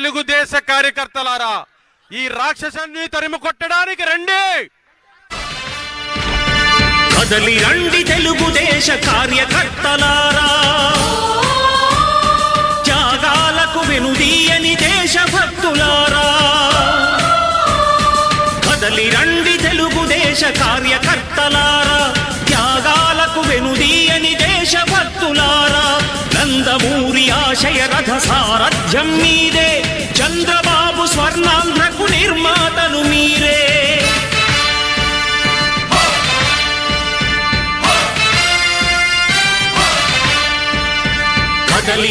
తెలుగుదేశ కార్యకర్తలారా ఈ రాక్షసాన్ని తరిమి కొట్టడానికి రండి! కదలి రండి తెలుగుదేశ కార్యకర్తలారా! త్యాగాలకు వెనుదీయని దేశభక్తులారా! కదలి రండి తెలుగుదేశ కార్యకర్తలారా! త్యాగాలకు వెనుదీయని దేశభక్తులారా! నందమూరి ఆశయ రథ సారథ రాజ్యం మీదే చంద్రబాబు స్వర్ణాంధ్రకు నిర్మాతలు మీరే. కదలి